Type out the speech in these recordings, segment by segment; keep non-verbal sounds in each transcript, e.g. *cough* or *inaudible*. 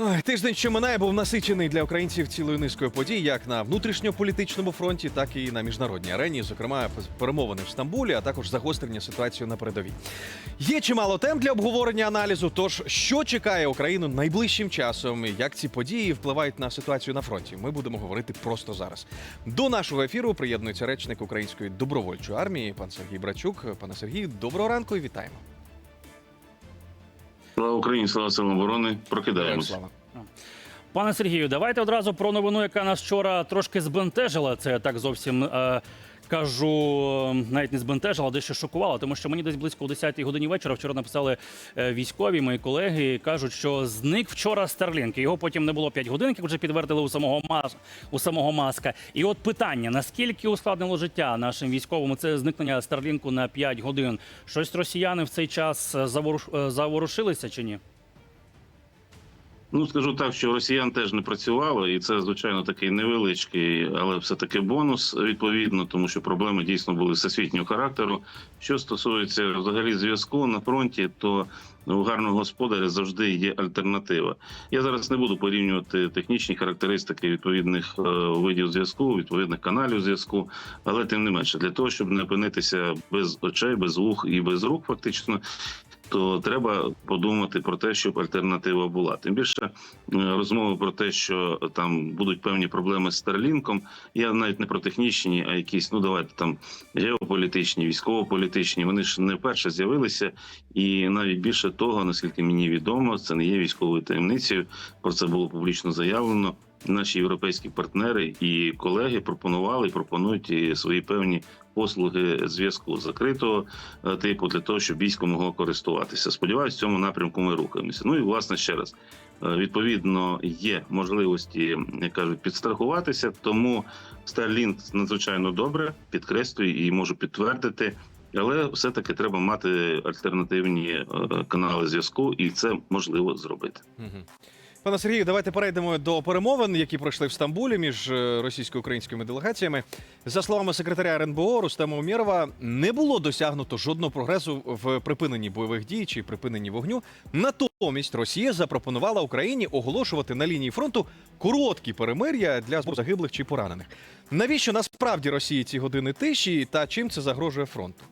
Ой, тиждень, що минає, був насичений для українців цілою низкою подій, як на внутрішньополітичному фронті, так і на міжнародній арені. Зокрема, перемовини в Стамбулі, а також загострення ситуації на передовій. Є чимало тем для обговорення аналізу. Тож, що чекає Україну найближчим часом, як ці події впливають на ситуацію на фронті? Ми будемо говорити просто зараз. До нашого ефіру приєднується речник Української добровольчої армії, пан Сергій Брачук. Пане Сергію, доброго ранку і вітаємо. Слава Україні, слава силам оборони. Прокидаємось. Пане Сергію, давайте одразу про новину, яка нас вчора трошки збентежила. Це так зовсім е, кажу, навіть не збентежила, дещо шокувала, тому що мені десь близько о 10-й годині вечора вчора написали е, військові, мої колеги, кажуть, що зник вчора Starlink. Його потім не було 5 годин, як вже підтвердили у самого Мас, у самого маска. І от питання: наскільки ускладнило життя нашим військовим це зникнення Старлінку на 5 годин? Щось росіяни в цей час е, е, заворушилися чи ні? Ну скажу так, що росіян теж не працювало, і це звичайно такий невеличкий, але все таки бонус відповідно, тому що проблеми дійсно були всесвітнього характеру. Що стосується взагалі зв'язку на фронті, то у гарного господаря завжди є альтернатива. Я зараз не буду порівнювати технічні характеристики відповідних е, видів зв'язку, відповідних каналів зв'язку, але тим не менше, для того, щоб не опинитися без очей, без вух і без рук, фактично. То треба подумати про те, щоб альтернатива була. Тим більше е, розмови про те, що там будуть певні проблеми з Старлінком. Я навіть не про технічні, а якісь, ну давайте там геополітичні, військово-політичні. Вони ж не вперше з'явилися, і навіть більше того, наскільки мені відомо, це не є військовою таємницею. Про це було публічно заявлено. Наші європейські партнери і колеги пропонували і пропонують свої певні послуги зв'язку закритого е, типу для того, щоб військо могло користуватися. Сподіваюсь, в цьому напрямку ми рухаємося. Ну і власне ще раз. е, Відповідно, є можливості, як кажуть, підстрахуватися. Тому Starlink надзвичайно добре підкреслюю і можу підтвердити. Але все-таки треба мати альтернативні е, канали зв'язку, і це можливо зробити. Угу. Пане Сергію, давайте перейдемо до перемовин, які пройшли в Стамбулі між е, російсько-українськими делегаціями. За словами секретаря РНБО Рустема Умєрова, не було досягнуто жодного прогресу в припиненні бойових дій чи припиненні вогню. Натомість Росія запропонувала Україні оголошувати на лінії фронту короткі перемир'я для збору загиблих чи поранених. Навіщо насправді Росії ці години тиші та чим це загрожує фронту?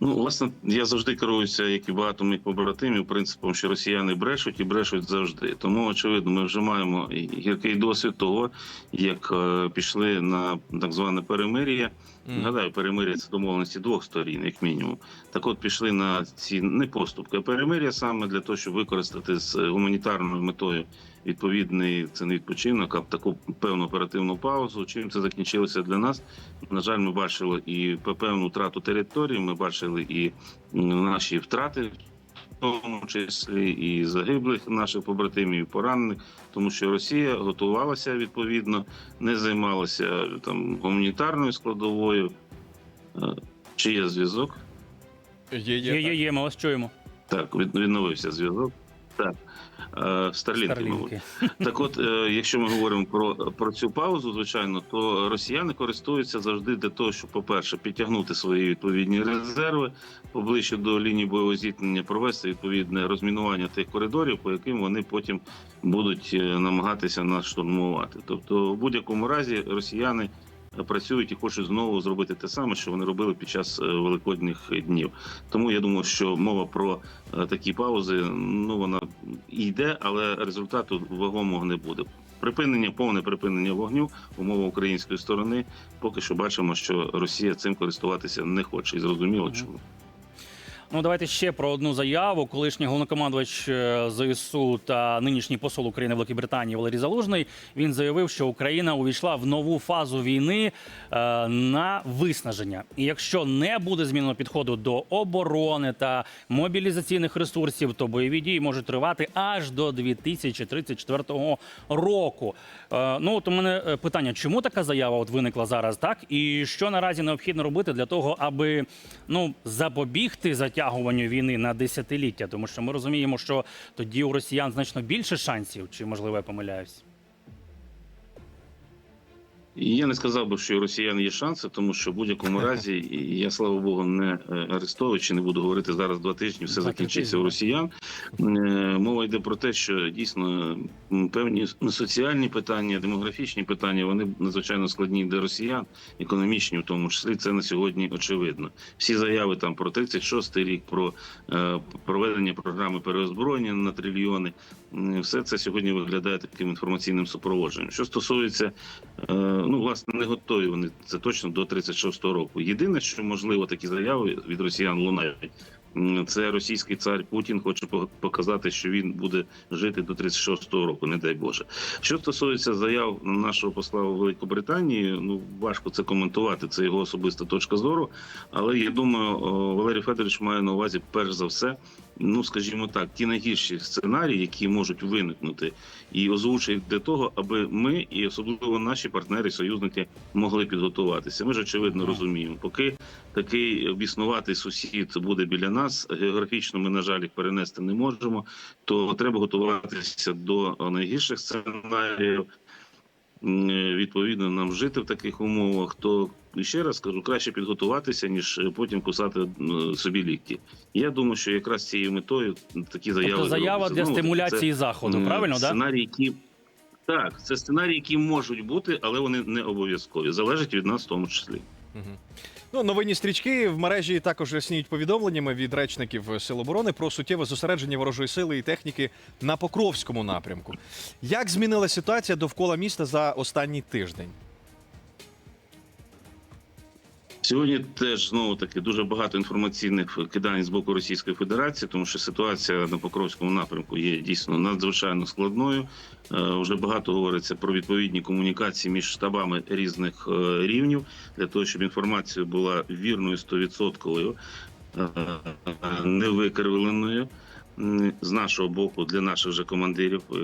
Ну, власне, я завжди керуюся, як і багато моїх побратимів, принципом, що росіяни брешуть і брешуть завжди. Тому, очевидно, ми вже маємо гіркий досвід того, як е, пішли на так зване перемир'я. Нагадаю, перемир'я це домовленості двох сторін, як мінімум. Так, от пішли на ці не поступки, а перемир'я саме для того, щоб використати з е, гуманітарною метою відповідний це не відпочинок, а таку певну оперативну паузу. Чим це закінчилося для нас? На жаль, ми бачили і певну втрату території. Ми бачили і наші втрати. Тому числі і загиблих наших побратимів, і поранених, тому що Росія готувалася відповідно, не займалася там гуманітарною складовою. Е, Чи є зв'язок? Є, Є, є, є, ми вас чуємо. Так, відновився зв'язок. Так. Старлінки, мабуть. Так, от, е, якщо ми говоримо про, про цю паузу, звичайно, то росіяни користуються завжди для того, щоб, по-перше, підтягнути свої відповідні резерви поближче до лінії бойового зіткнення, провести відповідне розмінування тих коридорів, по яким вони потім будуть е, намагатися нас штурмувати. Тобто, в будь-якому разі, росіяни. Працюють і хочуть знову зробити те саме, що вони робили під час е, великодніх днів. Тому я думаю, що мова про е, такі паузи ну вона йде, але результату вагомого не буде. Припинення, повне припинення вогню, умова української сторони. Поки що бачимо, що Росія цим користуватися не хоче, і зрозуміло, чому. Ну, давайте ще про одну заяву. Колишній головнокомандувач е, ЗСУ та нинішній посол України в Великій Британії Валерій Залужний він заявив, що Україна увійшла в нову фазу війни е, на виснаження. І якщо не буде змінено підходу до оборони та мобілізаційних ресурсів, то бойові дії можуть тривати аж до 2034 року. Е, ну от у мене питання: чому така заява от виникла зараз, так і що наразі необхідно робити для того, аби ну запобігти затягуванню війни на десятиліття? Тому що ми розуміємо, що тоді у росіян значно більше шансів, чи можливо я помиляюсь? І я не сказав би, що у росіян є шанси, тому що в будь-якому *laughs* разі я слава Богу не е, Арестович, не буду говорити зараз два тижні. Все закінчиться у росіян. Е, Мова йде про те, що дійсно певні соціальні питання, демографічні питання вони надзвичайно складні для росіян, економічні, в тому числі це на сьогодні очевидно. Всі заяви там про 36-й рік, про е, проведення програми переозброєння на трильйони. Все це сьогодні виглядає таким інформаційним супроводженням. Що стосується Е, ну власне не готові вони це точно до 36-го року. Єдине, що можливо такі заяви від росіян лунають. Це російський цар Путін хоче показати, що він буде жити до 36-го року, не дай Боже. Що стосується заяв нашого посла у Великобританії, ну важко це коментувати. Це його особиста точка зору. Але я думаю, Валерій Федорович має на увазі перш за все, ну скажімо так, ті найгірші сценарії, які можуть виникнути, і озвучують для того, аби ми і особливо наші партнери, союзники могли підготуватися. Ми ж очевидно розуміємо, поки такий обіснуватий сусід буде біля нас, географічно ми на жаль їх перенести не можемо. То треба готуватися до найгірших сценаріїв. Відповідно, нам жити в таких умовах, то і ще раз кажу, краще підготуватися, ніж е, потім кусати собі лікті. Я думаю, що якраз цією метою такі заяви Тобто заява для Знову таки, це- стимуляції заходу, правильно, да? сценарії, які так, це сценарії, які можуть бути, але вони не обов'язкові. Залежить від нас в тому числі. Мгм. Ну, новинні стрічки в мережі також ясніють повідомленнями від речників Сил оборони про суттєве зосередження ворожої сили і техніки на Покровському напрямку. Як змінилася ситуація довкола міста за останній тиждень? Сьогодні теж знову таки дуже багато інформаційних кидань з боку Російської Федерації, тому що ситуація на Покровському напрямку є дійсно надзвичайно складною. Е, Вже багато говориться про відповідні комунікації між штабами різних е, рівнів для того, щоб інформація була вірною, стовідсотковою, е, не викривленою. З нашого боку, для наших же командирів, Е,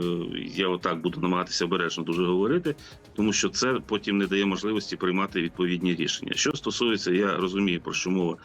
я отак буду намагатися обережно дуже говорити, тому що це потім не дає можливості приймати відповідні рішення. Що стосується, я розумію про що мова.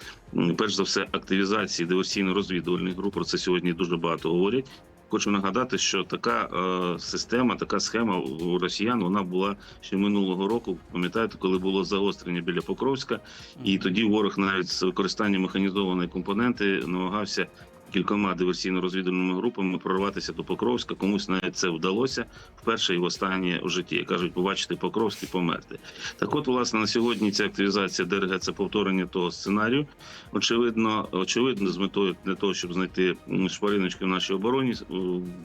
Перш за все, активізації диверсійно-розвідувальних груп. Про це сьогодні дуже багато говорять. Хочу нагадати, що така е, система, така схема у росіян вона була ще минулого року. Пам'ятаєте, коли було загострення біля Покровська, і тоді ворог навіть з використанням механізованої компоненти намагався кількома диверсійно-розвідувальними групами прорватися до Покровська. Комусь навіть це вдалося вперше і в останнє у житті. Кажуть, побачити Покровськ і померти. Так, от, власне, на сьогодні ця активізація ДРГ це повторення того сценарію. Очевидно, очевидно, з метою для того, щоб знайти шпариночки в нашій обороні,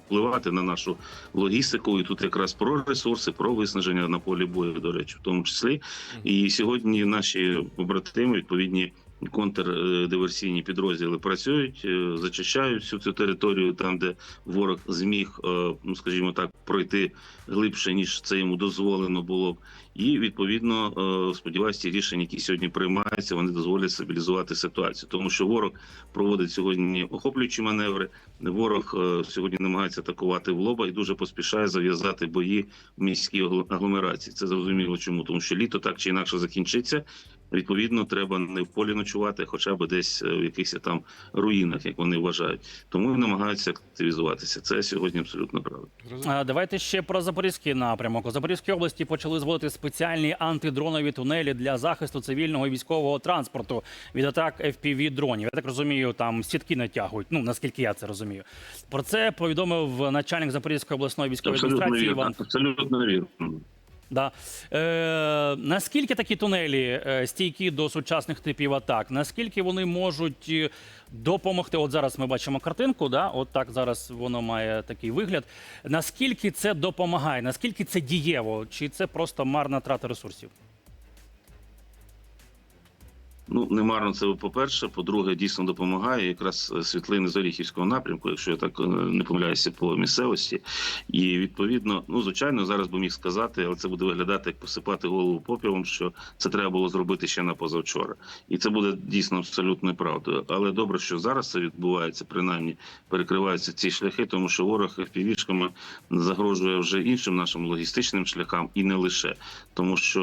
впливати на нашу логістику. І тут якраз про ресурси, про виснаження на полі бою, до речі, в тому числі. І сьогодні наші побратими відповідні. Контрдиверсійні підрозділи працюють, е, зачищають всю цю територію, там де ворог зміг, е, ну скажімо так, пройти глибше ніж це йому дозволено було. І відповідно е, сподіваюся, ті рішення, які сьогодні приймаються, вони дозволять стабілізувати ситуацію, тому що ворог проводить сьогодні охоплюючі маневри. Ворог сьогодні намагається атакувати в лоба і дуже поспішає зав'язати бої в міській агло- агломерації. Це зрозуміло, чому тому, що літо так чи інакше закінчиться. Відповідно, треба не в полі ночувати, хоча б десь е, в якихось там руїнах, як вони вважають. Тому і намагаються активізуватися. Це сьогодні абсолютно. А, Давайте ще про запорізький напрямок. У Запорізькій області почали зводити спеціальні антидронові тунелі для захисту цивільного і військового транспорту від атак fpv дронів. Я так розумію, там сітки натягують. Ну наскільки я це розумію. Про це повідомив начальник Запорізької обласної військової Абсолютно адміністрації вірно. Іван Абсолютно вірно. Да. Е, наскільки такі тунелі е, стійкі до сучасних типів атак? Наскільки вони можуть е, допомогти? От зараз ми бачимо картинку, да? от так зараз воно має такий вигляд. Наскільки це допомагає? Наскільки це дієво? Чи це просто марна трата ресурсів? Ну, немарно це по-перше. По-друге, дійсно допомагає якраз е, світлини з Оріхівського напрямку, якщо я так е, не помиляюся по місцевості. І відповідно, ну звичайно, зараз би міг сказати, але це буде виглядати як посипати голову попілом, що це треба було зробити ще на позавчора. І це буде дійсно абсолютною правдою. Але добре, що зараз це відбувається, принаймні перекриваються ці шляхи, тому що ворог FPV-шками загрожує вже іншим нашим логістичним шляхам і не лише тому, що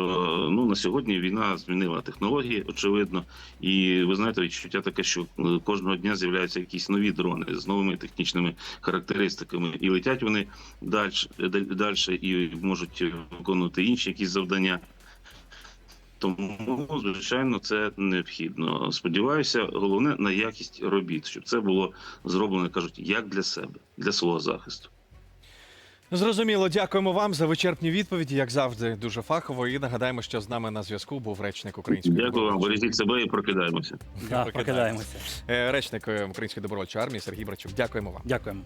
ну на сьогодні війна змінила технології, очевидно. І ви знаєте, відчуття таке, що е, кожного дня з'являються якісь нові дрони з новими технічними характеристиками, і летять вони далі, далі і можуть виконувати інші якісь завдання. Тому, звичайно, це необхідно. Сподіваюся, головне на якість робіт, щоб це було зроблено, кажуть, як для себе, для свого захисту. Зрозуміло, дякуємо вам за вичерпні відповіді, як завжди, дуже фахово. І нагадаємо, що з нами на зв'язку був речник української Дякую вам, бережіть себе і прокидаємося. Да, прокидаємося. Е, речник е, української добровольчої армії Сергій Брачук. Дякуємо вам. Дякуємо.